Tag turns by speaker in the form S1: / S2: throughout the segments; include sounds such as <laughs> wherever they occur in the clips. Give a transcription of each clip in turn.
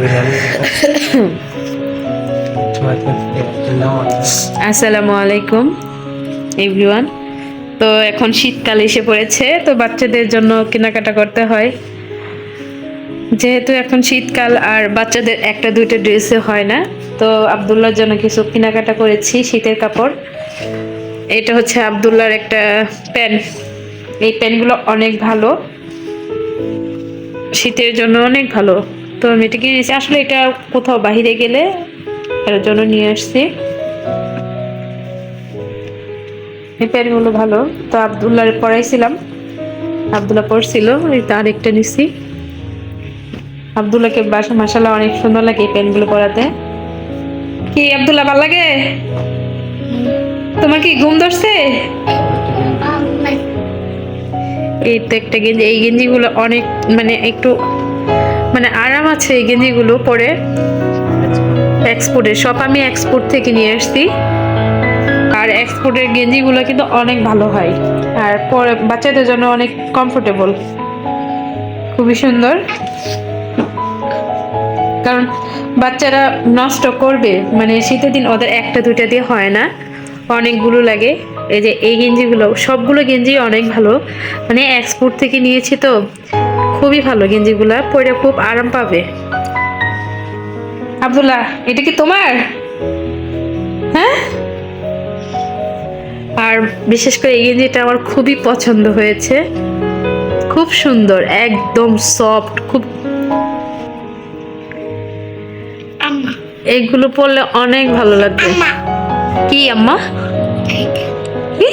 S1: <laughs> আসসালামু আলাইকুম এভরিওয়ান তো এখন শীতকাল এসে পড়েছে, তো বাচ্চাদের জন্য কেনাকাটা করতে হয়। যেহেতু এখন শীতকাল, আর বাচ্চাদের একটা দুইটা ড্রেসে হয় না, তো আবদুল্লার জন্য কিছু কেনাকাটা করেছি শীতের কাপড়। এটা হচ্ছে আবদুল্লার একটা প্যান্ট এই প্যান্টগুলো অনেক ভালো। শীতের জন্য অনেক ভালো। তো আমি এটা কিনেছি আসলে এটা কোথাও বাইরে গেলে এর জন্য নিয়ে আসছি। এই প্যান্টগুলো ভালো। তো আবদুল্লাহ পড়াইছিলাম। আবদুল্লাহ পড়ছিল তো আরেকটা নিছি। আবদুল্লাহকে বাসা মাসাল্লাহ অনেক সুন্দর লাগে এই প্যান্টগুলো পরাতে। কি আবদুল্লাহ ভালো লাগে? তোমার কি ঘুম ধরছে? এই তো একটা গেঞ্জি এই গেঞ্জিগুলো অনেক মানে একটু মানে আরাম আছে এই গেঞ্জিগুলো পরে এক্সপোর্টের। সব আমি এক্সপোর্ট থেকে নিয়ে আসছি। আর এক্সপোর্টের গেঞ্জিগুলো কিন্তু অনেক ভালো হয়। আর পরে বাচ্চাদের জন্য অনেক কমফোর্টেবল খুবই সুন্দর। কারণ বাচ্চারা নষ্ট করবে। মানে শীতের দিন ওদের একটা, দুইটা দিয়ে হয় না। অনেকগুলো লাগে। এই যে এই গেঞ্জিগুলো, সবগুলো গেঞ্জি অনেক ভালো। মানে এক্সপোর্ট থেকে নিয়েছি তো। খুবই ভালো গেঞ্জিগুলো পরে খুব আরাম পাবে। আব্দুল্লাহ এটা কি তোমার? হ্যাঁ? আর বিশেষ করে এই গেঞ্জিটা আমার খুবই পছন্দ হয়েছে। খুব সুন্দর একদম সফট খুব এইগুলো পরলে অনেক ভালো লাগবে। কি আম্মা? কি?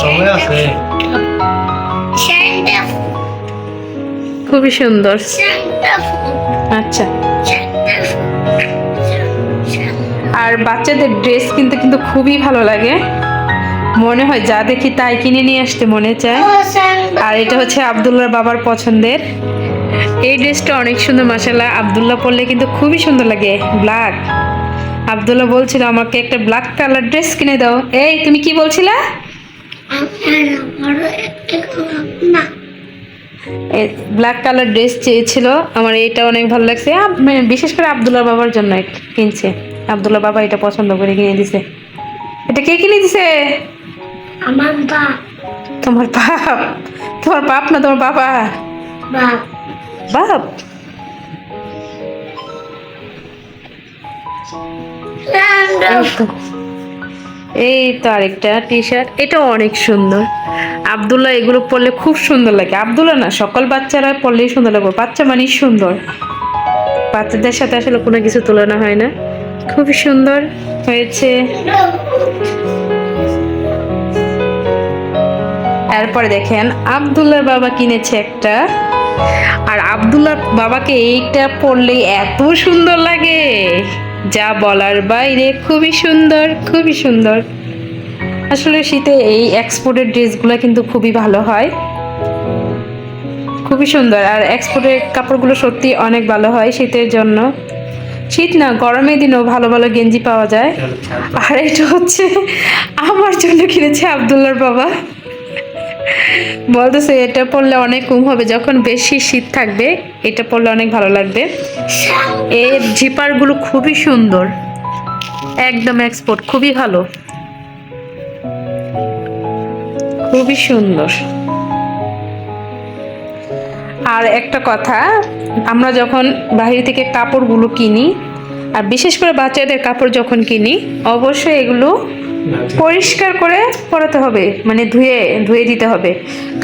S2: সময় আছে।
S1: খুবই সুন্দর। আচ্ছা। আর বাচ্চাদের ড্রেস কিনতে কিন্তু খুবই ভালো লাগে। মনে হয় যা দেখি তাই কিনে নিয়ে আসতে মনে চায়। আর এটা হচ্ছে আবদুল্লার বাবার পছন্দের। এই ড্রেসটা অনেক সুন্দর মাসাল্লাহ আবদুল্লাহ পরলে কিন্তু খুবই সুন্দর লাগে। ব্ল্যাক আবদুল্লাহ বলছিল আমাকে একটা ব্ল্যাক কালার ড্রেস কিনে দাও। এই তুমি কি বলছিলা? ব্ল্যাক কালার ড্রেস চেয়েছিল। আমার এটা অনেক ভালো লাগছে। মানে বিশেষ করে আবদুল্লাহ বাবার জন্য কিনছে। আবদুল্লাহ বাবা এটা পছন্দ করে কিনে দিছে। এটা কে কিনে দিছে?
S3: আমার বাপ
S1: তোমার বাপ। তোমার বাপ না তোমার বাবা?
S3: বাপ।
S1: বাপ? এই তো আরেকটা টি শার্ট এটা অনেক সুন্দর। আবদুল্লাহ এগুলো পরলে খুব সুন্দর লাগে। আবদুল্লাহ না, সকল বাচ্চারা পরলেই সুন্দর লাগবে বাচ্চা মানেই সুন্দর। বাচ্চাদের সাথে আসলে কোনো কিছু তুলনা হয় না। খুবই সুন্দর হয়েছে। এরপরে দেখেন, আবদুল্লার বাবা কিনেছে একটা। আর আবদুল্লার বাবাকে এইটা পরলে এত সুন্দর লাগে। যা বলার বাইরে খুবই সুন্দর খুবই সুন্দর। আসলে শীতে এই এক্সপোর্টের ড্রেসগুলো কিন্তু খুবই ভালো হয়। খুবই সুন্দর, আর এক্সপোর্টের কাপড়গুলো সত্যি অনেক ভালো হয় শীতের জন্য। শীত না, গরমের দিনও ভালো ভালো গেঞ্জি পাওয়া যায়। আর এটা হচ্ছে আমার জন্য কিনেছে আবদুল্লার বাবা। বলতেছে, এটা পরলে অনেক কম হবে, যখন বেশি শীত থাকবে, এটা পরলে অনেক ভালো লাগবে। এর জিপারগুলো খুবই সুন্দর, একদম এক্সপোর্ট খুবই ভালো। খুবই সুন্দর। আর একটা কথা, আমরা যখন বাইরে থেকে কাপড়গুলো কিনি, আর বিশেষ করে বাচ্চাদের কাপড় যখন কিনি, অবশ্যই এগুলো পরিষ্কার করে পরাতে হবে মানে ধুয়ে ধুয়ে দিতে হবে।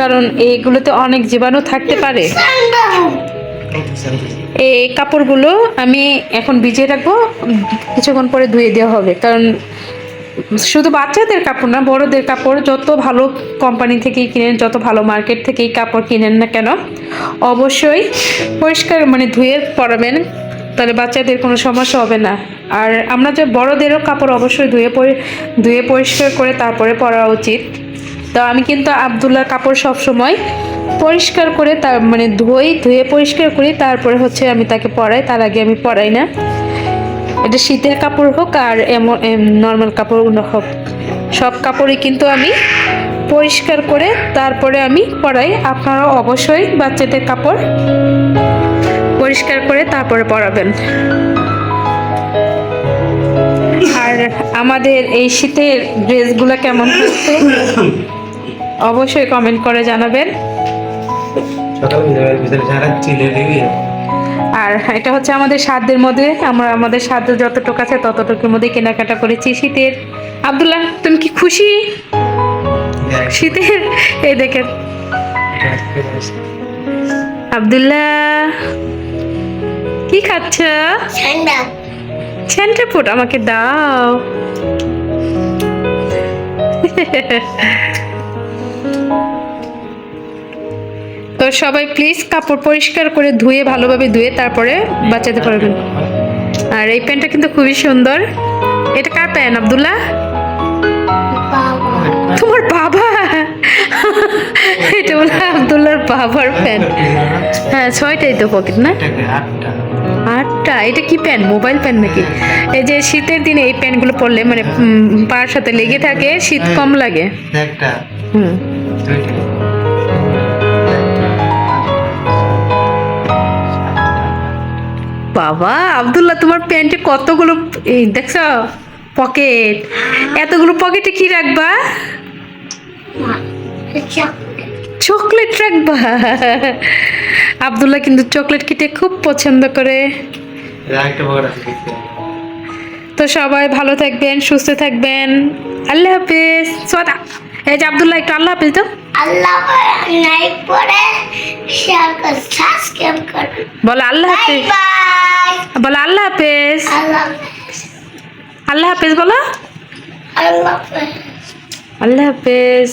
S1: কারণ এইগুলোতে অনেক জীবাণু থাকতে পারে। এই কাপড়গুলো আমি এখন ভিজিয়ে রাখব, কিছুক্ষণ পরে ধুয়ে দেওয়া হবে। কারণ শুধু বাচ্চাদের কাপড় না, বড়দের কাপড় যত ভালো কোম্পানি থেকেই কিনেন, যত ভালো মার্কেট থেকেই কাপড় কিনেন না কেন, অবশ্যই পরিষ্কার মানে ধুয়ে পরাবেন। তাহলে বাচ্চাদের কোনো সমস্যা হবে না। আর আমরা যে বড়দেরও কাপড় অবশ্যই ধুয়ে ধুয়ে পরিষ্কার করে তারপরে পরা উচিত। তো আমি কিন্তু আবদুল্লার কাপড় সব সময় পরিষ্কার করে তার মানে ধুই, ধুয়ে পরিষ্কার করি, তারপরে হচ্ছে আমি তাকে পরাই, তার আগে আমি পরাই না। এটা শীতের কাপড় হোক আর এমন নর্মাল কাপড় হোক। সব কাপড়ই কিন্তু আমি পরিষ্কার করে তারপরে আমি পরাই। আপনারাও অবশ্যই বাচ্চাদের কাপড় পরিষ্কার করে তারপরে পরাবেন। আর আমাদের এই শীতের ড্রেসগুলো কেমন হচ্ছে? অবশ্যই কমেন্ট করে জানাবেন। আর এটা হচ্ছে আমাদের সাধ্যের মধ্যে। আমরা আমাদের সাধ্য যতটুকু আছে ততটুকুর মধ্যে কেনাকাটা করেছি শীতের। আব্দুল্লাহ তুমি কি খুশি? শীতের? এই দেখেন। আব্দুল্লাহ কি খাচ্ছ? ফুড আমাকে দাও। তো সবাই প্লিজ কাপড় পরিষ্কার করে ধুয়ে ভালোভাবে ধুয়ে তারপরে বাচ্চাদের পারবেন আর এই প্যান্টটা কিন্তু খুবই সুন্দর। এটা কার প্যান আব্দুল্লাহ? তোমার বাবা? এটা বলে আব্দুল্লাহর বাবার প্যান্ট। হ্যাঁ ছয়টাই তো পকেট না?
S2: আটটা
S1: এটা কি প্যান্ট মোবাইল প্যান্ট নাকি? এই যে শীতের দিনে এই প্যান্টগুলো পরলে মানে পার সাথে লেগে থাকে শীত কম লাগে।
S2: একটা।
S1: হুম। বাবা আব্দুল্লাহ তোমার প্যান্টে কতগুলো এই দেখছ পকেট এতগুলো পকেটে কি রাখবা?
S3: চকলেট
S1: চকলেট রাখবা। আব্দুল্লাহ কিন্তু চকলেট খেতে খুব পছন্দ করে। তো সবাই ভালো থাকবেন সুস্থ থাকবেন। আল্লাহ হাফিজ। সোদা এই যে আব্দুল্লাহ একটু আল্লাহ হাফিজ তো
S3: আল্লাহ নাইট পরে শেয়ার কর সাবস্ক্রাইব কর।
S1: বলো আল্লাহ হাফিজ।
S3: বাই
S1: বলো আল্লাহ হাফিজ।
S3: আল্লাহ
S1: আল্লাহ হাফিজ বলো।
S3: আল্লাহ হাফিজ।
S1: আল্লাহ হাফিজ।